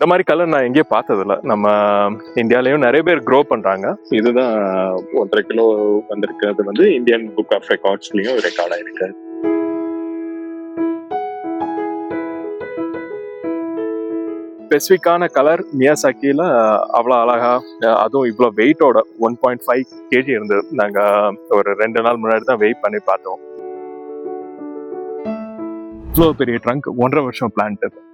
இந்த மாதிரி கலர் நான் எங்கேயும் பார்த்ததில்ல. நம்ம இந்தியாலயும் நிறைய பேர் க்ரோ பண்றாங்க. இதுதான் ஒன்றரை கிலோ வந்திருக்கு. அது வந்து இந்தியன் புக் ஆஃப் ரெக்கார்ட்ஸ்லயும் ரெக்கார்ட் ஆயிருக்கு. ஸ்பெசிஃபிக்கான கலர் மியாசாக்கியில் அவ்வளோ அழகா அதுவும் இவ்வளோ வெயிட்டோட ஒன் பாயிண்ட் ஃபைவ் கேஜி இருந்தது நாங்கள் ஒரு ரெண்டு நாள் முன்னாடி தான் வெயிட் பண்ணி பார்த்தோம். இவ்வளோ பெரிய ட்ரங்க் ஒன்றரை வருஷம் பிளான்ட் இது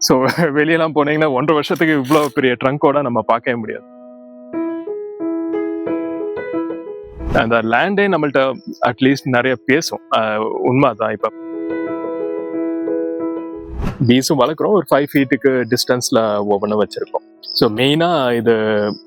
ஸோ வெளியெல்லாம் போனீங்கன்னா ஒன்றரை வருஷத்துக்கு இவ்வளோ பெரிய ட்ரங்கோட நம்ம பார்க்கவே முடியாது. அந்த லேண்டே நம்மள்ட்ட அட்லீஸ்ட் நிறைய பேசும். அஹ் உண்மைதான் இப்போ. பீஸும் வளர்க்குறோம். ஒரு ஃபைவ் ஃபீட்டுக்கு டிஸ்டன்ஸில் ஒவ்வொன்றும் வச்சுருக்கோம். ஸோ மெயினாக இது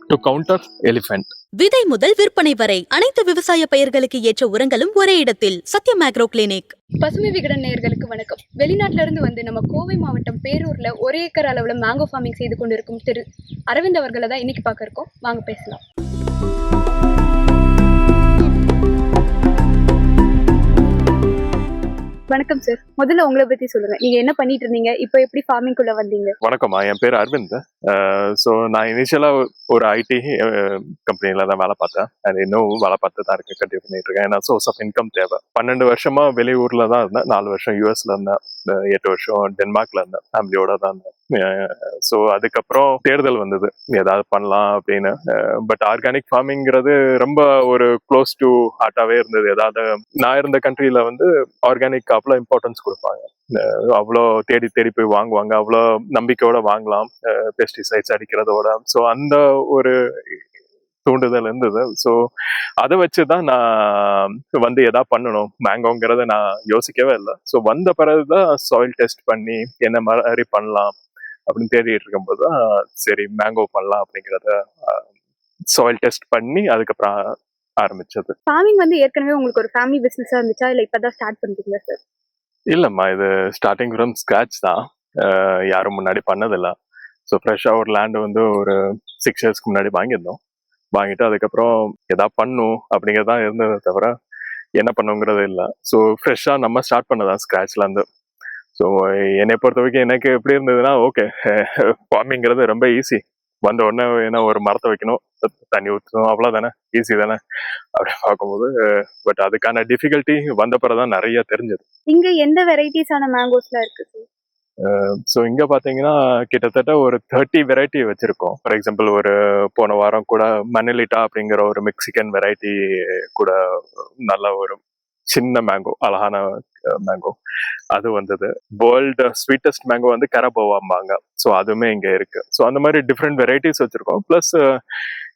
டு கவுண்டர் எலிஃபென்ட் விதை முதல் விற்பனை வரை அனைத்து விவசாய பயிர்களுக்கு ஏற்ற உரங்களும் ஒரே இடத்தில். Satyam agro clinic. பசுமை விகடன் நேயர்களுக்கு வணக்கம். வெளிநாட்டுல இருந்து வந்து நம்ம கோவை மாவட்டம் பேரூர்ல ஒரு ஏக்கர் அளவுல மேங்கோ ஃபார்மிங் செய்து கொண்டிருக்கும் திரு அரவிந்த் அவர்களை தான் இன்னைக்கு பார்க்க இருக்கோம். வாங்க பேசலாம். வணக்கம் சார் முதல்ல உங்களை பத்தி சொல்லுங்க. நீங்க என்ன பண்ணிட்டு இருந்தீங்க? இப்போ எப்படி ஃபார்மிங் குள்ள வந்தீங்க? வணக்கம்மா. என் பேர் அரவிந்த். ஸோ நான் இனிஷியலா ஒரு ஐடி கம்பெனில தான் வேலை பார்த்தேன். அது இன்னும் வேலை பார்த்து தான் இருக்கேன். கண்டினியூ பண்ணிட்டு இருக்கேன். ஏன்னா சோர்ஸ் ஆஃப் இன்கம் தேவை. பன்னெண்டு வருஷமா வெளியூர்ல தான் இருந்தேன். நாலு வருஷம் யூஎஸ்ல இருந்தேன். எட்டு வருஷம் டென்மார்க்ல இருந்தேன். ஃபேமிலியோட தான் இருந்தேன். ஸோ அதுக்கப்புறம் தேர்தல் வந்தது. ஏதாவது பண்ணலாம் அப்படின்னு. பட் ஆர்கானிக் ஃபார்மிங்கிறது ரொம்ப ஒரு க்ளோஸ் டு ஹார்ட்டாகவே இருந்தது. ஏதாவது நான் இருந்த கண்ட்ரியில வந்து ஆர்கானிக் அவ்வளோ இம்பார்ட்டன்ஸ் கொடுப்பாங்க. அவ்வளோ தேடி தேடி போய் வாங்குவாங்க. அவ்வளோ நம்பிக்கையோட வாங்கலாம். பெஸ்டிசைட்ஸ் அடிக்கிறதோட. ஸோ அந்த ஒரு தூண்டுதல் இருந்தது. ஸோ அதை வச்சு தான் நான் வந்து எதா பண்ணணும்? மேங்கோங்கிறத நான் யோசிக்கவே இல்லை. ஸோ வந்த பிறகு தான் சாயில் டெஸ்ட் பண்ணி என்ன மாதிரி பண்ணலாம் அப்படின்னு தேடிட்டு இருக்கும்போது தான் சரி மேங்கோ பண்ணலாம் அப்படிங்கிறத சாயில் டெஸ்ட் பண்ணி அதுக்கப்புறம் ஆரம்பிச்சது. ஃபார்மிங் வந்து ஏற்கனவே உங்களுக்கு ஒரு ஃபேமிலி பிசினஸா இருந்துச்சா? இல்ல இப்பதான் ஸ்டார்ட் பண்றீங்களா சார் இல்லைம்மா இது ஸ்டார்டிங் ஃப்ரம் ஸ்க்ராட்ச் தான். யாரும் முன்னாடி பண்ணதில்ல. ஸோ ஃப்ரெஷ்ஷாக ஒரு லேண்டு வந்து ஒரு சிக்ஸ் இயர்ஸ்க்கு முன்னாடி வாங்கியிருந்தோம். வாங்கிட்டு அதுக்கப்புறம் எதா பண்ணும் அப்படிங்கிறது தான் இருந்ததை தவிர என்ன பண்ணுங்கிறது இல்லை. ஸோ ஃப்ரெஷ்ஷாக நம்ம ஸ்டார்ட் பண்ணதான் ஸ்க்ராட்ச்லேருந்து ஸோ என்னை பொறுத்த வரைக்கும் எனக்கு எப்படி இருந்ததுன்னா ஓகே ஃபார்மிங்கிறது ரொம்ப ஈஸி வந்த உடனே என்ன ஒரு மரத்தை வைக்கணும் தண்ணி ஊற்றணும் அவ்வளோதானே ஈஸி தானே அப்படி பார்க்கும்போது பட் அதுக்கான டிஃபிகல்ட்டி வந்த பிறகு தான் நிறைய தெரிஞ்சது. இங்கே எந்த வெரைட்டிஸான மேங்கோஸ்லாம் இருக்கு ஸோ இங்கே பார்த்தீங்கன்னா கிட்டத்தட்ட ஒரு தேர்ட்டி வெரைட்டி வச்சுருக்கோம். ஃபார் எக்ஸாம்பிள் ஒரு போன வாரம் கூட மனலிட்டா அப்படிங்கிற ஒரு மெக்சிகன் வெரைட்டி கூட நல்ல ஒரு சின்ன மேங்கோ அழகான மேங்கோ அது வந்தது. வேர்ல்டு ஸ்வீட்டஸ்ட் மேங்கோ வந்து கரபோவாம்பாங்க ஸோ அதுவுமே இங்கே இருக்கு. ஸோ அந்த மாதிரி டிஃப்ரெண்ட் வெரைட்டிஸ் வச்சுருக்கோம். ப்ளஸ்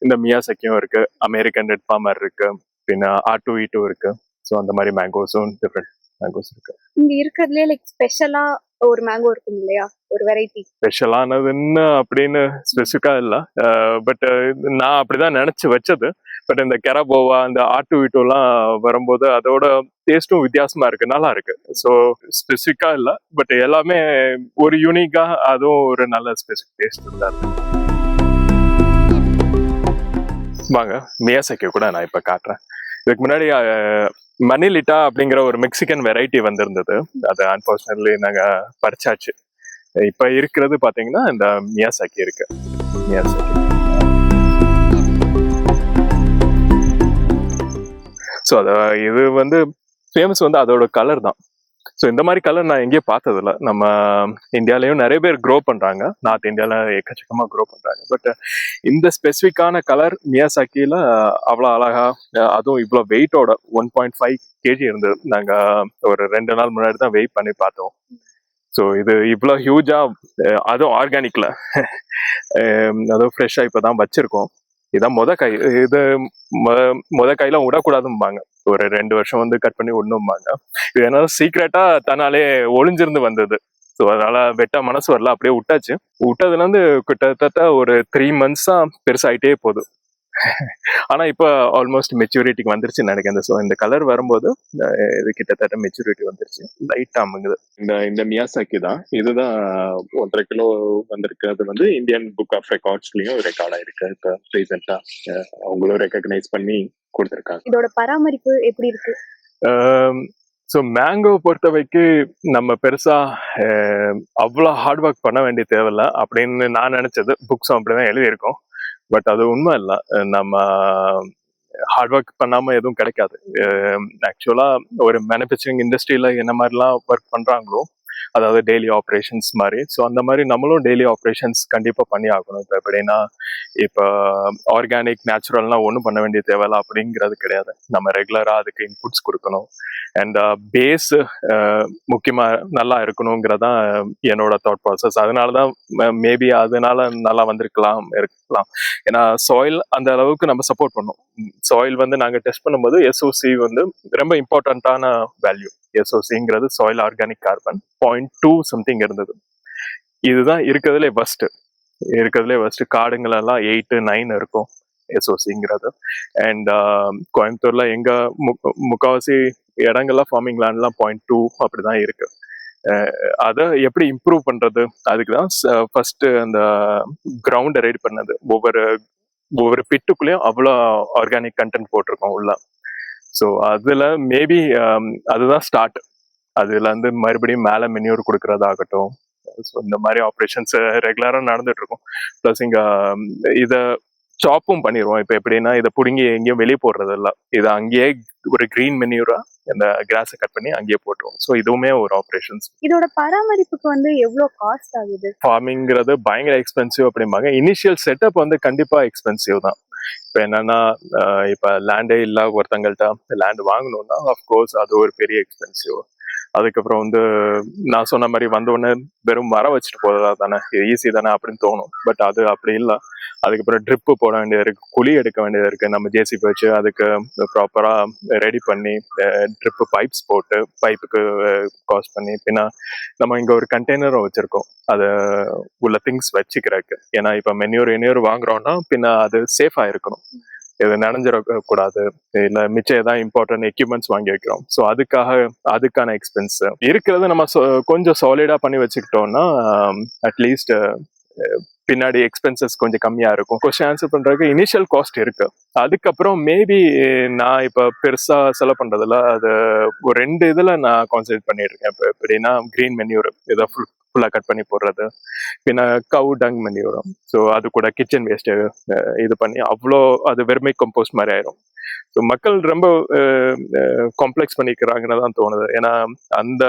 இந்த மியாசக்கியும் இருக்கு. அமெரிக்கன் ரெட் ஃபார்மர் இருக்கு. பின்ன ஆட்டு டூ e இருக்கு. ஸோ அந்த மாதிரி மேங்கோஸும் டிஃப்ரெண்ட் மேங்கோஸ் இருக்கு. இங்கே இருக்கிறதுலே லைக் ஸ்பெஷலாக ஒரு மேங்கோ இருக்கும் இல்லையா? ஒரு வெரைட்டி ஸ்பெஷலானதுன்னு அப்படின்னு ஸ்பெசிஃபிக்கா இல்லை. பட் நான் அப்படிதான் நினைச்சு வச்சது. பட் இந்த கெராபோவா அந்த ஆட்டு வீட்டுலாம் வரும்போது அதோட டேஸ்ட்டும் வித்தியாசமா இருக்கு. நல்லா இருக்கு. ஸோ ஸ்பெசிஃபிக்கா இல்லை. பட் எல்லாமே ஒரு யூனிக்கா அதுவும் ஒரு நல்ல ஸ்பெசிஃபிக் டேஸ்ட் இருந்தாரு வாங்க மியாசக்கி கூட நான் இப்ப காட்டுறேன். இதுக்கு முன்னாடி மணிலிட்டா அப்படிங்கிற ஒரு மெக்சிகன் வெரைட்டி வந்திருந்தது. அது அன்பார்ச்சுனேட்லி நாங்க பறிச்சாச்சு. இப்ப இருக்கிறது பாத்தீங்கன்னா இந்த மியாசாக்கி இருக்கு. மியாசாக்கி ஸோ அத இது வந்து ஃபேமஸ் வந்து அதோட கலர் தான். ஸோ இந்த மாதிரி கலர் நான் எங்கேயும் பார்த்ததில்ல. நம்ம இந்தியாலயும் நிறைய பேர் க்ரோ பண்றாங்க. நார்த் இந்தியால எக்கச்சக்கமாக க்ரோ பண்றாங்க. பட் இந்த ஸ்பெசிஃபிக்கான கலர் மியாசாக்கியில் அவ்வளோ அழகா அதுவும் இவ்வளோ வெயிட்டோட ஒன் பாயிண்ட் ஃபைவ் கேஜி இருந்தது நாங்க ஒரு ரெண்டு நாள் முன்னாடி தான் வெயிட் பண்ணி பார்த்தோம். ஸோ இது இவ்வளோ ஹியூஜா அதுவும் ஆர்கானிக்ல அதுவும் ஃப்ரெஷ்ஷாக இப்போ தான் வச்சிருக்கோம். இதான் முத கை இது மொ- முத கையில விடக்கூடாதும்பாங்க. ஒரு ரெண்டு வருஷம் வந்து கட் பண்ணி ஒண்ணும்பாங்க இது என்ன சீக்ரெட்டா தன்னாலே ஒளிஞ்சிருந்து வந்தது. ஸோ அதனால வெட்ட மனசு வரல அப்படியே விட்டாச்சு. விட்டதுல இருந்து கிட்டத்தட்ட ஒரு த்ரீ மந்த்ஸா பெருசாயிட்டே போகுது. ஆனா இப்போ ஆல்மோஸ்ட் மெச்சூரிட்டிக்கு வந்துருச்சுன்னு நினைக்கிறேன். ஸோ இந்த கலர் வரும்போது இது கிட்டத்தட்ட மெச்சூரிட்டி வந்துருச்சு. லைட்டா அமுங்குது இந்த இந்த மியாசாக்கி தான். இதுதான் ஒன்றரை கிலோ வந்திருக்கு. அது வந்து இந்தியன் புக் ஆஃப் ரெக்கார்ட்ஸ்லயும் ரெக்கார்ட் ஆயிருக்கு. இப்போ ரீசெண்டா அவங்களும் ரெக்கக்னைஸ் பண்ணி கொடுத்துருக்காங்க. இதோட பராமரிப்பு எப்படி இருக்கு? ஸோ மேங்கோ பொறுத்த வரைக்கும் நம்ம பெருசா அவ்வளோ ஹார்ட் ஒர்க் பண்ண வேண்டிய தேவையில்ல. அப்படின்னு நான் நினைச்சது. புக்ஸும் அப்படிதான் எழுதியிருக்கோம். பட் அது உண்மை இல்லை. நம்ம ஹார்ட் ஒர்க் பண்ணாம எதுவும் கிடைக்காது. ஆக்சுவலா ஒரு மேனுஃபேக்சரிங் இண்டஸ்ட்ரியில என்ன மாதிரிலாம் ஒர்க் பண்றாங்களோ அதாவது டெய்லி ஆப்ரேஷன்ஸ் மாதிரி. ஸோ அந்த மாதிரி நம்மளும் டெய்லி ஆப்ரேஷன்ஸ் கண்டிப்பாக பண்ணி ஆகணும். இப்போ எப்படின்னா இப்போ ஆர்கானிக் நேச்சுரல்னா ஒன்றும் பண்ண வேண்டிய தேவையில்ல அப்படிங்கிறது கிடையாது. நம்ம ரெகுலராக அதுக்கு இன்புட்ஸ் கொடுக்கணும். அண்ட் பேஸ் uh, uh, முக்கியமாக நல்லா இருக்கணுங்கிறதான் என்னோட தாட் ப்ராசஸ் அதனால தான் மேபி அதனால நல்லா வந்திருக்கலாம் இருக்கலாம். ஏன்னா சாயில் அந்த அளவுக்கு நம்ம சப்போர்ட் பண்ணோம் சாயில் வந்து நாங்கள் டெஸ்ட் பண்ணும்போது எஸ்ஓசி வந்து ரொம்ப இம்பார்ட்டண்ட்டான value எஸ்ஓசிங்கிறது soil organic carbon point two something இருந்தது. இதுதான் இருக்கிறதுலே ஃபர்ஸ்ட் இருக்கிறதுலே ஃபர்ஸ்ட் காடுங்களெல்லாம் எயிட்டு நைன் இருக்கும் எஸ்ஓசிங்கிறது அண்ட் um, கோயம்புத்தூர்ல எங்க மு- முக்காவாசி இடங்கள்லாம் ஃபார்மிங் லேண்ட்லாம் பாயிண்ட் டூ அப்படிதான் இருக்கு. அதை எப்படி இம்ப்ரூவ் பண்றது? அதுக்கு தான் ஃபர்ஸ்ட் அந்த கிரவுண்டை ரெடி பண்ணது. ஒவ்வொரு ஒவ்வொரு பிட்டுக்குள்ளேயும் அவ்வளோ ஆர்கானிக் கண்டென்ட் போட்டிருக்கோம் உள்ள. ஸோ அதுல மேபி அதுதான் ஸ்டார்ட் அதுல இருந்து மறுபடியும் மேலே மென்யூர் கொடுக்கறதாகட்டும். ஸோ இந்த மாதிரி ஆப்ரேஷன்ஸ் ரெகுலராக நடந்துட்டு இருக்கும் ப்ளஸ் இங்க ம், இத சாப்பும் பண்ணிடுவோம் இப்போ எப்படின்னா இதை பிடுங்கி எங்கேயும் வெளியே போடுறது இல்ல இதை அங்கேயே ஒரு கிரீன் மென்யூரா இந்த கிராஸை கட் பண்ணி அங்கேயே போட்டுருவோம். ஸோ இதுவுமே ஒரு ஆப்ரேஷன்ஸ் இதோட பராமரிப்புக்கு வந்து எவ்வளவு காஸ்ட் ஆகுது? ஃபார்மிங்கிறது பயங்கர எக்ஸ்பென்சிவ் அப்படிம்பாங்க. இனிஷியல் செட்டப் வந்து கண்டிப்பா எக்ஸ்பென்சிவ் தான். இப்போ என்னன்னா இப்போ இப்ப லேண்டே இல்ல ஒருத்தங்கள்ட்ட லேண்ட் வாங்கணும்னா அஃப்கோர்ஸ் அது ஒரு பெரிய எக்ஸ்பென்சிவ் அதுக்கப்புறம் வந்து நான் சொன்ன மாதிரி வந்த உடனே வெறும் மரம் வச்சுட்டு போறதா தானே? ஈஸி தானே அப்படின்னு தோணும். பட் அது அப்படி இல்லை. அதுக்கப்புறம் ட்ரிப்பு போட வேண்டியது இருக்கு. குழி எடுக்க வேண்டியது இருக்கு. நம்ம ஜேசிபி வச்சு அதுக்கு ப்ராப்பரா ரெடி பண்ணி ட்ரிப்பு பைப்ஸ் போட்டு பைப்புக்கு காஸ்ட் பண்ணி பின்னா நம்ம இங்க ஒரு கண்டெய்னரும் வச்சிருக்கோம். அதை உள்ள திங்ஸ் வச்சுக்கிறதுக்கு. ஏன்னா இப்ப மென்யூர் என்யூர் வாங்குறோம்னா பின்ன அது சேஃபா இருக்கணும். இது நனைஞ்சிட இல்லை இல்ல மிச்சம் ஏதாவது இம்பார்ட்டன்ட் எக்யூப்மெண்ட்ஸ் வாங்கி வைக்கிறோம். ஸோ அதுக்காக அதுக்கான எக்ஸ்பென்ஸ் இருக்கிறத நம்ம கொஞ்சம் சாலிடா பண்ணி வச்சுக்கிட்டோம்னா um, அட்லீஸ்ட் uh, பின்னாடி எக்ஸ்பென்சஸ் கொஞ்சம் கம்மியா இருக்கும். கொஸ்டின் ஆன்சர் பண்றதுக்கு இனிஷியல் காஸ்ட் இருக்கு. அதுக்கப்புறம் மேபி நான் இப்ப பெருசா செலவு பண்றதுல அது ஒரு ரெண்டு இதுல நான் கான்சென்ட்ரேட் பண்ணியிருக்கேன் இப்போ எப்படின்னா கிரீன் மென்யூர் இதை ஃபுல் ஃபுல்லாக கட் பண்ணி போடுறது. பின்ன கவு டங் மென்யூரும் ஸோ அது கூட கிச்சன் வேஸ்ட்டு இது பண்ணி அவ்வளோ அது வெறுமை கம்போஸ்ட் மாதிரி ஆயிரும். ஸோ மக்கள் ரொம்ப காம்ப்ளெக்ஸ் பண்ணிக்கிறாங்கன்னு தான் தோணுது. ஏன்னா அந்த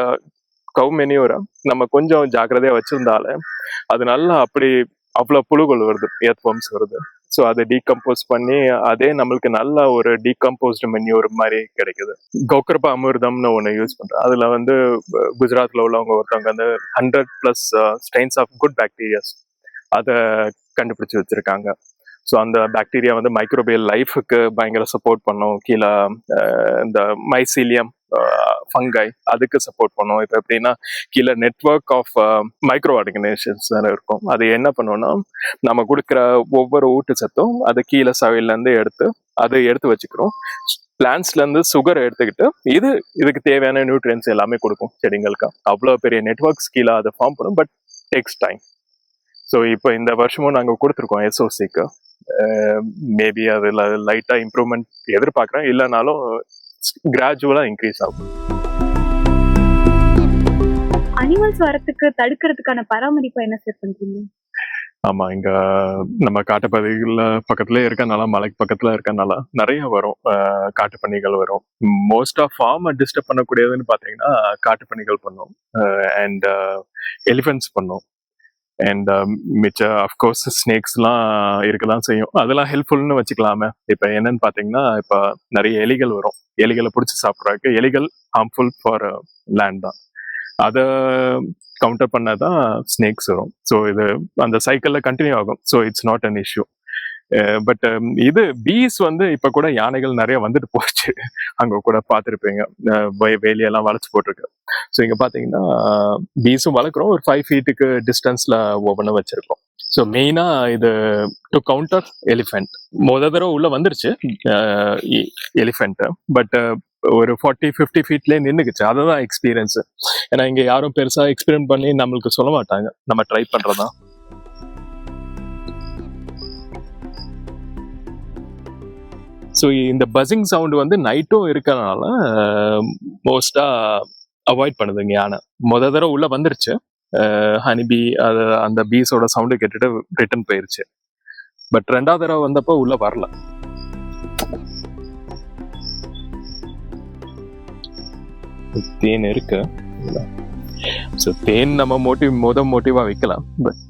கவு மெனியூரை நம்ம கொஞ்சம் ஜாக்கிரதையா வச்சுருந்தாலே அது நல்லா அப்படி அவ்வளோ புழுகள் வருது ஏத்வம்ஸ் வருது. ஸோ அதை டீகம்போஸ் பண்ணி அதே நம்மளுக்கு நல்ல ஒரு டீகம்போஸ்டு மென்யூர் மாதிரி கிடைக்குது. கோக்கர்பா அமிர்தம்னு ஒன்று யூஸ் பண்ணுறேன் அதில் வந்து குஜராத்தில் உள்ளவங்க ஒருத்தவங்க வந்து hundred plus strains of good bacterias அதை கண்டுபிடிச்சி வச்சிருக்காங்க. ஸோ அந்த பாக்டீரியா வந்து மைக்ரோபியல் லைஃபுக்கு பயங்கர சப்போர்ட் பண்ணும். கீழே இந்த மைசீலியம் ஃபங்கை அதுக்கு சப்போர்ட் பண்ணுவோம் இப்போ எப்படின்னா கீழே நெட்ஒர்க் ஆஃப் மைக்ரோ ஆர்கனைசேஷன்ஸ் தானே இருக்கும். அது என்ன பண்ணுவோம்னா நம்ம கொடுக்குற ஒவ்வொரு ஊட்டச்சத்தும் அதை கீழே சவையில இருந்து எடுத்து அதை எடுத்து வச்சுக்கிறோம். பிளான்ஸ்லேருந்து சுகர் எடுத்துக்கிட்டு இது இதுக்கு தேவையான நியூட்ரியன்ஸ் எல்லாமே கொடுக்கும் செடிங்களுக்கு. அவ்வளோ பெரிய நெட்ஒர்க்ஸ் கீழே அதை ஃபார்ம் பண்ணும் பட் டேக்ஸ் டைம் ஸோ இப்போ இந்த வருஷமும் நாங்கள் கொடுத்துருக்கோம் எஸ்ஓசிக்கு மேபி அதில் லைட்டாக இம்ப்ரூவ்மெண்ட் எதிர்பார்க்குறேன். இல்லைனாலும் கிராஜுவலாக இன்க்ரீஸ் ஆகும். அனிமல்ஸ் வரத்துக்கு தடுக்கிறதுக்கான பராமரிப்பு என்ன சார் பண்றீங்க? ஆமா இங்க நம்ம காட்டுப்பகுதிகள்ல பக்கத்துல இருக்கனால மலைக்கு பக்கத்துல இருக்கனால நிறைய வரும். அஹ், காட்டுப்பன்னிகள் வரும். மோஸ்ட் ஆஃப் ஃபார்ம் டிஸ்டர்ப் பண்ணக்கூடியதுன்னு பாத்தீங்கன்னா காட்டுப்பன்னிகள் பண்ணும். அண்ட் எலிஃபென்ட்ஸ் பண்ணும். அண்ட் um, மிச்ச அஃப்கோர்ஸ் ஸ்னேக்ஸ்லாம் இருக்கலாம் செய்யும். அதெல்லாம் ஹெல்ப்ஃபுல்னு வச்சுக்கலாமே. இப்போ என்னன்னு பார்த்தீங்கன்னா இப்போ நிறைய எலிகள் வரும். எலிகளை பிடிச்சி சாப்பிட்றதுக்கு எலிகள் ஹார்ம்ஃபுல் ஃபார் லேண்ட் தான். அதை கவுண்டர் பண்ணதான் ஸ்னேக்ஸ் வரும். ஸோ இது அந்த சைக்கிளில் கண்டினியூ ஆகும். So it's not an issue but இது பீஸ் வந்து இப்போ கூட யானைகள் நிறைய வந்துட்டு போச்சு. அங்கே கூட பார்த்துருப்பீங்க. வேலியெல்லாம் வளைச்சு போட்டிருக்கு. ஸோ இங்கே பார்த்தீங்கன்னா பீஸும் வளர்க்குறோம். ஒரு ஃபைவ் ஃபீட்டுக்கு டிஸ்டன்ஸில் ஒவ்வொன்றும் வச்சுருக்கோம். ஸோ மெயினாக இது டு கவுண்டர் எலிஃபென்ட் முத தடவை உள்ள வந்துருச்சு. எலிஃபெண்ட்டு பட் ஒரு ஃபார்ட்டி ஃபிஃப்டி ஃபீட்லேயே நின்றுக்குச்சு அதுதான் எக்ஸ்பீரியன்ஸ் ஏன்னா இங்கே யாரும் பெருசாக எக்ஸ்பெரிமெண்ட் பண்ணி நம்மளுக்கு சொல்ல மாட்டாங்க. நம்ம ட்ரை பண்ணுறதான் ஸோ இந்த பஸ்ஸிங் சவுண்டு வந்து நைட்டும் இருக்கிறதுனால மோஸ்ட்டாக அவாய்ட் பண்ணுதுங்க யானை. முத தடவை உள்ளே வந்துருச்சு. ஹனிபி அது அந்த பீஸோட சவுண்டு கேட்டுட்டு ரிட்டர்ன் போயிருச்சு. பட் ரெண்டாவது தடவை வந்தப்போ உள்ளே வரல. தேன் இருக்கு. ஸோ தேன் நம்ம மோட்டிவ் முத மோட்டிவாக வைக்கலாம். பட்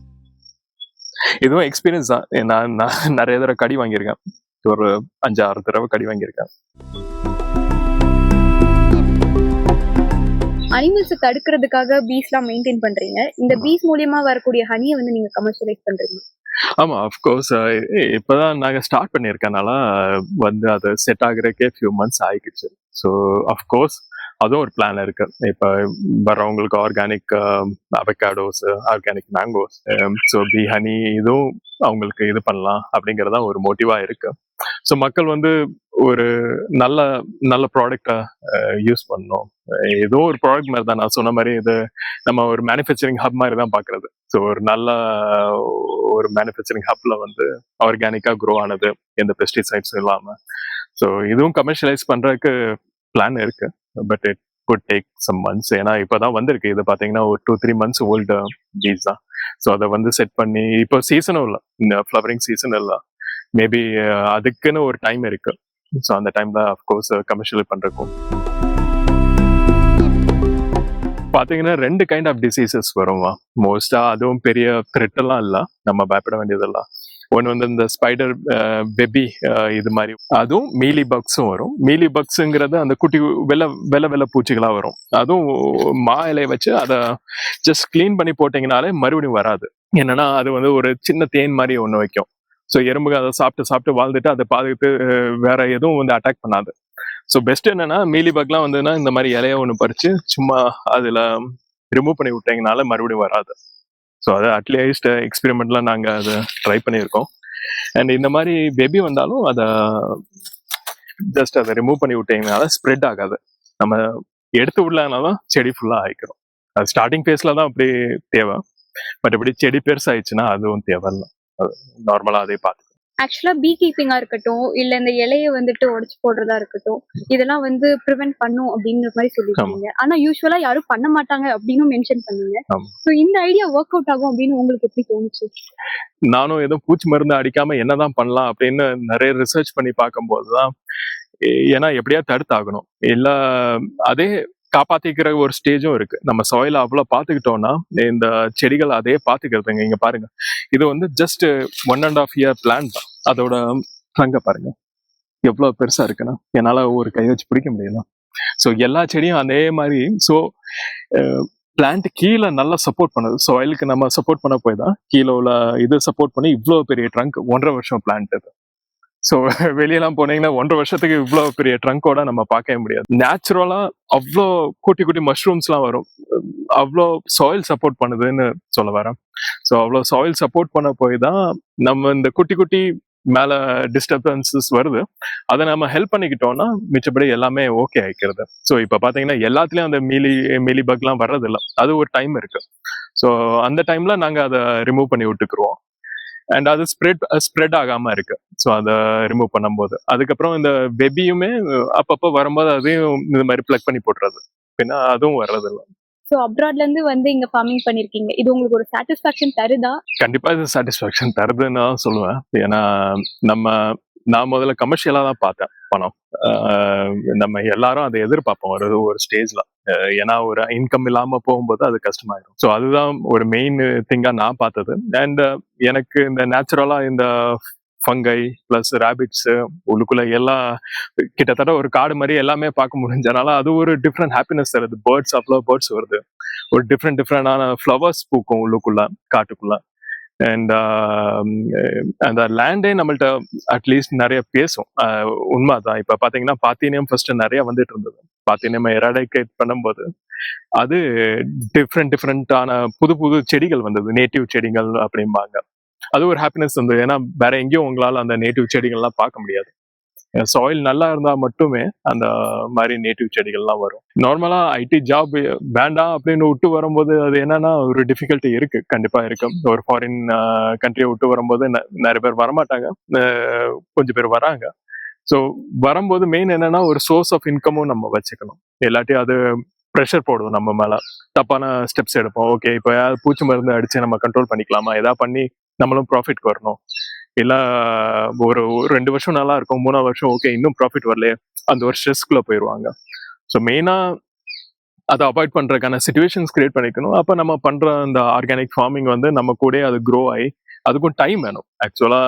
இதுவும் எக்ஸ்பீரியன்ஸ் தான். நான் நான் நிறைய தடவை கடி வாங்கியிருக்கேன். ஒரு அஞ்சு ஆறு தடவை கடி வாங்கியிருக்கேன். அனிமல்ஸை தடுக்கிறதுக்காக பீஸ்லாம் மெயின்டைன் பண்றீங்க. இந்த பீஸ் மூலியமா வரக்கூடிய ஹனியை வந்து நீங்க கமர்ஷியலைஸ் பண்றீங்க. ஆமா அஃப்கோர்ஸ் இப்போதான் நாங்க ஸ்டார்ட் பண்ணியிருக்கனால வந்து அது செட் ஆகுறதுக்கே ஃபியூ மந்த்ஸ் ஆகிடுச்சு ஸோ அஃப்கோர்ஸ் அதுவும் ஒரு பிளான் இருக்கு. இப்போ வர்றவங்களுக்கு organic avocados organic mangoes so bee honey இதுவும் அவங்களுக்கு இது பண்ணலாம் அப்படிங்கறதா ஒரு மோட்டிவா இருக்கு. ஸோ மக்கள் வந்து ஒரு நல்ல நல்ல ப்ராடக்டா யூஸ் பண்ணோம் ஏதோ ஒரு ப்ராடக்ட் மாதிரி தான். நான் சொன்ன மாதிரி இது நம்ம ஒரு மேனுஃபேக்சரிங் ஹப் மாதிரி தான் பாக்குறது. ஸோ ஒரு நல்ல ஒரு மேனுஃபேக்சரிங் ஹப்ல வந்து ஆர்கானிக்கா க்ரோ ஆனது எந்த பெஸ்டிசைட்ஸும் இல்லாம. ஸோ இதுவும் கமர்ஷியலைஸ் பண்றதுக்கு பிளான் இருக்கு. But it good take some months ஏன்னா இப்போதான் வந்திருக்கு. இது பார்த்தீங்கன்னா ஒரு two three months old piece தான். ஸோ அதை வந்து செட் பண்ணி இப்போ சீசனும் இல்லை. இந்த ஃப்ளவரிங் சீசன் இல்லை. மேபி uh, அதுக்குன்னு ஒரு டைம் இருக்கு. ஸோ அந்த டைம்ல அஃப்கோர்ஸ் கமர்ஷியல் பண்றதுக்கும் பாத்தீங்கன்னா ரெண்டு கைண்ட் ஆஃப் டிசீசஸ் வருமா மோஸ்டா அதுவும் பெரிய த்ரெட் எல்லாம் இல்ல. நம்ம பயப்பட வேண்டியதெல்லாம். ஒன்று வந்து இந்த ஸ்பைடர் பெபி uh, uh, இது மாதிரி. அதுவும் மீலி பக்ஸும் வரும். மீலி பக்ஸுங்கிறது அந்த குட்டி வெள்ள வெள்ள வெள்ள பூச்சிகளா வரும். அதுவும் மா இலையை வச்சு அதை ஜஸ்ட் க்ளீன் பண்ணி போட்டிங்கனாலே மறுபடியும் வராது. என்னன்னா அது வந்து ஒரு சின்ன தேன் மாதிரி ஒன்று வைக்கும். ஸோ எறும்புகள் அதை சாப்பிட்டு சாப்பிட்டு வாழ்ந்துட்டு அதை பாதுகாத்து வேற எதுவும் வந்து அட்டாக் பண்ணாது. ஸோ பெஸ்ட் என்னன்னா மீலி பக்லாம் வந்துன்னா இந்த மாதிரி இலைய ஒன்று பறிச்சு சும்மா அதில் ரிமூவ் பண்ணி விட்டீங்கனால மறுபடியும் வராது. ஸோ அது அட்லீஸ்ட் எக்ஸ்பெரிமெண்ட்லாம் நாங்கள் அதை ட்ரை பண்ணியிருக்கோம். அண்ட் இந்த மாதிரி பேபி வந்தாலும் அதை ஜஸ்ட் அதை ரிமூவ் பண்ணி விட்டீங்கனால ஸ்ப்ரெட் ஆகாது. நம்ம எடுத்து விடலனாலும் செடி ஃபுல்லாக ஆகிக்கிறோம் அது ஸ்டார்டிங் ஃபேஸில் தான் அப்படி தேவை. பட் இப்படி செடி பெருசாகிடுச்சுன்னா அதுவும் தேவையில்லை. அது நார்மலாக அதே பார்த்து ஆக்சுவலா பீ கீப்பிங்கா இருக்கட்டும் இல்ல இந்த இலையை வந்துட்டு உடைச்சு போடுறதா இருக்கட்டும் இதெல்லாம் வந்து ப்ரிவென்ட் பண்ணும் அப்படிங்கிற மாதிரி சொல்லிருக்கீங்க ஆனா யூஸ்வலா யாரும் பண்ண மாட்டாங்க அப்படின்னு மென்ஷன் பண்ணீங்க. சோ இந்த ஐடியா ஒர்க் அவுட் ஆகும் அப்படின்னு உங்களுக்கு எப்படி தோணுச்சு? நானும் ஏதோ பூச்சி மருந்து அடிக்காம என்னதான் பண்ணலாம் அப்படின்னு நிறைய ரிசர்ச் பண்ணி பார்க்கும்போது தான் ஏ- ஏன்னா எப்படியா தடுத்தாகணும். இல்ல அதே காப்பாத்திக்கிற ஒரு ஸ்டேஜும் இருக்கு. நம்ம சாயில அவ்வளவு பாத்துக்கிட்டோம்னா இந்த செடிகள் அதே பார்த்துக்கிறதுங்க இங்க பாருங்க. இது வந்து just one and half year plan தான். அதோட ட்ரங்க பாருங்க. எவ்வளவு பெருசா இருக்குன்னா என்னால ஒரு கை வச்சு பிடிக்க முடியல. ஸோ எல்லா செடியும் அதே மாதிரி. ஸோ பிளான்ட் கீழே நல்லா சப்போர்ட் பண்ணுது. சாயிலுக்கு நம்ம சப்போர்ட் பண்ண போய் தான் கீழே உள்ள இது சப்போர்ட் பண்ணி இவ்வளோ பெரிய ட்ரங்க் ஒன்றரை வருஷம் பிளான்ட் இது. ஸோ வெளியெல்லாம் போனீங்கன்னா ஒன்றரை வருஷத்துக்கு இவ்வளோ பெரிய ட்ரங்கோட நம்ம பார்க்கவே முடியாது. நேச்சுரலாக அவ்வளோ குட்டி குட்டி மஷ்ரூம்ஸ்லாம் வரும். அவ்வளோ சாயில் சப்போர்ட் பண்ணுதுன்னு சொல்ல வரேன். ஸோ அவ்வளோ சாயில் சப்போர்ட் பண்ண போய் தான் நம்ம இந்த குட்டி குட்டி மேல டிஸ்டர்பன்சஸ் வருது. அதை நம்ம ஹெல்ப் பண்ணிக்கிட்டோம்னா மிச்சப்படி எல்லாமே ஓகே ஆயிக்கிறது. ஸோ இப்போ பார்த்தீங்கன்னா எல்லாத்துலேயும் அந்த மீலி மீலி பக்லாம் வர்றதில்ல. அது ஒரு டைம் இருக்கு. ஸோ அந்த டைம்ல நாங்கள் அதை ரிமூவ் பண்ணி விட்டுக்குருவோம். அண்ட் அது ஸ்ப்ரெட் ஸ்ப்ரெட் ஆகாம இருக்கு. ஸோ அதை ரிமூவ் பண்ணும்போது. அதுக்கப்புறம் இந்த பெபியுமே அப்பப்போ வரும்போது அதையும் இந்த மாதிரி ப்ளக் பண்ணி போட்டுறது. பின்ன அதுவும் வர்றதில்ல. சோ அப்ராட்ல இருந்து வந்து இங்க ஃபார்மிங் பண்ணிருக்கீங்க. இது உங்களுக்கு ஒரு சாட்டிஸ்பாக்சன் தருதா? கண்டிப்பா இது சாட்டிஸ்ஃபேக்ஷன் தருதுன்னு தான் சொல்லுவேன். ஏன்னா நம்ம நான் முதல்ல கமர்ஷியலா தான் பார்த்தேன் பணம். நம்ம எல்லாரும் அதை எதிர்பார்ப்போம். ஒரு ஒரு ஸ்டேஜ்ல ஏன்னா ஒரு இன்கம் இல்லாம போகும்போது அது கஷ்டமாயிடும் ஸோ அதுதான் ஒரு மெயின் திங்கா நான் பார்த்தது. அண்ட் எனக்கு இந்த நேச்சுரலா இந்த ஃபங்கை பிளஸ் ரேபிட்ஸ் உள்ளுக்குள்ள எல்லா கிட்டத்தட்ட ஒரு காடு மாதிரி எல்லாமே பார்க்க முடிஞ்சனால அது ஒரு டிஃப்ரெண்ட் ஹாப்பினஸ் தருது. பேர்ட்ஸ் அவ்வளோ பேர்ட்ஸ் வருது. ஒரு டிஃப்ரெண்ட் டிஃப்ரெண்டான ஃப்ளவர்ஸ் பூக்கும் உள்ளுக்குள்ள காட்டுக்குள்ள. அண்ட் um, அந்த லேண்டே நம்மள்ட்ட அட்லீஸ்ட் நிறைய பேசும். உண்மைதான். இப்ப பாத்தீங்கன்னா பாத்தீனியம் ஃபர்ஸ்ட் நிறைய வந்துட்டு இருந்தது பாத்தீனியம் எராடிகேட் பண்ணும்போது அது டிஃப்ரெண்ட் டிஃப்ரெண்டான புது புது செடிகள் வந்தது. நேட்டிவ் செடிகள் அப்படிம்பாங்க. அது ஒரு ஹாப்பினஸ் வந்து ஏன்னா வேற எங்கேயும் உங்களால அந்த நேட்டிவ் செடிகள்லாம் பார்க்க முடியாது. சாயில் நல்லா இருந்தா மட்டுமே அந்த மாதிரி நேட்டிவ் செடிகள்லாம் வரும். நார்மலா ஐடி ஜாப் வேண்டாம் அப்படின்னு விட்டு வரும்போது அது என்னன்னா ஒரு டிஃபிகல்ட்டி இருக்கு. கண்டிப்பா இருக்கு. ஒரு ஃபாரின் கண்ட்ரியை விட்டு வரும்போது நிறைய பேர் வரமாட்டாங்க. கொஞ்சம் பேர் வராங்க. ஸோ வரும்போது மெயின் என்னன்னா ஒரு சோர்ஸ் ஆஃப் இன்கமும் நம்ம வச்சுக்கணும். இல்லாட்டி அது ப்ரெஷர் போடுவோம் நம்ம மேல. தப்பான ஸ்டெப்ஸ் எடுப்போம். ஓகே இப்போ ஏதாவது பூச்சி மருந்து அடிச்சு நம்ம கண்ட்ரோல் பண்ணிக்கலாமா? ஏதாவது பண்ணி நம்மளும் ப்ராஃபிட் வரணும் இல்லை ஒரு ரெண்டு வருஷம் நல்லா இருக்கும் மூணாவது வருஷம் ஓகே இன்னும் ப்ராஃபிட் வரலையே அந்த ஒரு ஸ்ட்ரெஸ்க்குள்ள போயிடுவாங்க ஸோ மெயினாக அதை அவாய்ட் பண்ணுறதுக்கான சுச்சுவேஷன்ஸ் கிரியேட் பண்ணிக்கணும். அப்போ நம்ம பண்ற அந்த ஆர்கானிக் ஃபார்மிங் வந்து நம்ம கூட அது க்ரோ ஆகி அதுக்கும் டைம் வேணும். ஆக்சுவலா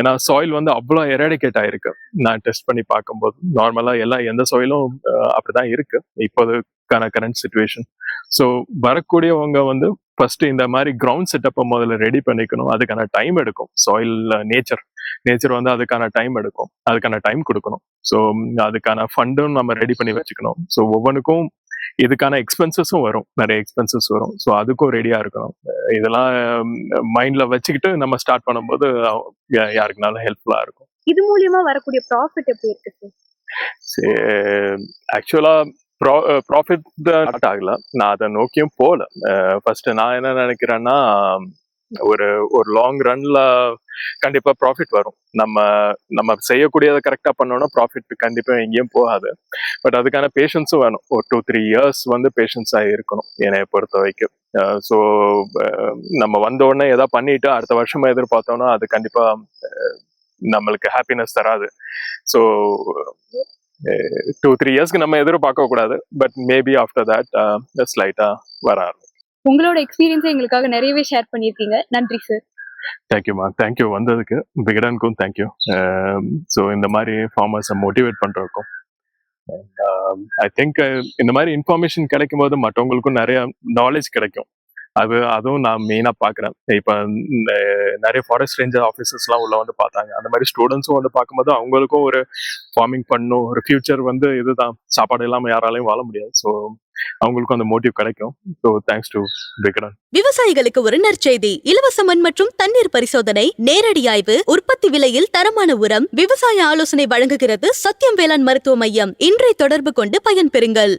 ஏன்னா சாயில் வந்து அவ்வளோ எராடிகேட் ஆயிருக்கு. நான் டெஸ்ட் பண்ணி பார்க்கும்போது நார்மலா எல்லா எந்த சாயிலும் அப்படிதான் இருக்கு. இப்போதுக்கான கரண்ட் சுச்சுவேஷன் ஸோ வரக்கூடியவங்க வந்து ஃபர்ஸ்ட் இந்த மாதிரி கிரவுண்ட் செட்டப்பை முதல்ல ரெடி பண்ணிக்கணும். அதுக்கான டைம் எடுக்கும். சாயில் நேச்சர் நேச்சர் வந்து அதுக்கான டைம் எடுக்கும். அதுக்கான டைம் கொடுக்கணும். ஸோ அதுக்கான ஃபண்டும் நம்ம ரெடி பண்ணி வச்சுக்கணும். ஸோ ஒவ்வொன்றுக்கும் இதுக்கான எக்ஸ்பென்சஸும் வரும். நிறைய எக்ஸ்பென்சஸ் வரும். ஸோ அதுக்கும் ரெடியா இருக்கணும். இதெல்லாம் மைண்ட்ல வச்சுக்கிட்டு நம்ம ஸ்டார்ட் பண்ணும்போது யாருக்குனாலும் ஹெல்ப்ஃபுல்லா இருக்கும். இது மூலியமா வரக்கூடிய ப்ராஃபிட் எப்படி இருக்கு ஆக்சுவலா ப்ராஃபிட் ஸ்டார்ட் ஆகல. நான் அதை நோக்கியும் போகல. ஃபர்ஸ்ட் நான் என்ன நினைக்கிறேன்னா ஒரு ஒரு லாங் ரன்ல கண்டிப்பா ப்ராஃபிட் வரும். நம்ம நம்ம செய்யக்கூடியதை கரெக்டா பண்ணோம்னா ப்ராஃபிட் கண்டிப்பா எங்கேயும் போகாது. பட் அதுக்கான பேஷன்ஸும் வேணும். ஒரு டூ த்ரீ இயர்ஸ் வந்து பேஷன்ஸாக இருக்கணும் என்னைய பொறுத்த வரைக்கும். ஸோ நம்ம வந்த உடனே ஏதாவது பண்ணிட்டு அடுத்த வருஷமா எதிர்பார்த்தோம்னா அது கண்டிப்பா நம்மளுக்கு ஹாப்பினஸ் தராது. ஸோ டூ த்ரீ இயர்ஸ்க்கு நம்ம எதிர்பார்க்க கூடாது பட் மேபி ஆஃப்டர் தட் ஸ்லைட்டா வர ஆரம்பிச்சு உங்களோட எக்ஸ்பீரியன்ஸை எங்களுக்காக நிறையவே ஷேர் பண்ணியிருக்கீங்க. நன்றி சார் தேங்க்யூமா தேங்க்யூ வந்ததுக்கு. விகடனுக்கும் தேங்க்யூ ஸோ um, இந்த மாதிரி ஃபார்மர்ஸை மோட்டிவேட் பண்ணுறதுக்கும் ஐ திங்க் இந்த மாதிரி இன்ஃபர்மேஷன் கிடைக்கும் போது மற்றவங்களுக்கும் நிறைய நாலேஜ் கிடைக்கும். அது அதுவும் நான் மெயினாக பார்க்குறேன் இப்போ நிறைய ஃபாரஸ்ட் ரேஞ்சர் ஆஃபீஸர்ஸ்லாம் உள்ள வந்து பார்த்தாங்க. அந்த மாதிரி ஸ்டூடெண்ட்ஸும் வந்து பார்க்கும்போது அவங்களுக்கும் ஒரு ஃபார்மிங் பண்ணும். ஒரு ஃபியூச்சர் வந்து இதுதான். சாப்பாடு இல்லாமல் யாராலையும் வாழ முடியாது. ஸோ அவங்களுக்கும் அந்த மோட்டிவ் கிடைக்கும். ஸோ தேங்க்ஸ் டு விகடன் விவசாயிகளுக்கு ஒரு நற்செய்தி. இலவச மண் மற்றும் தண்ணீர் பரிசோதனை நேரடி ஆய்வு உற்பத்தி விலையில் தரமான உரம் விவசாய ஆலோசனை வழங்குகிறது சத்யம் வேளாண் மருத்துவ மையம். இன்றை தொடர்பு கொண்டு பயன்பெறுங்கள்.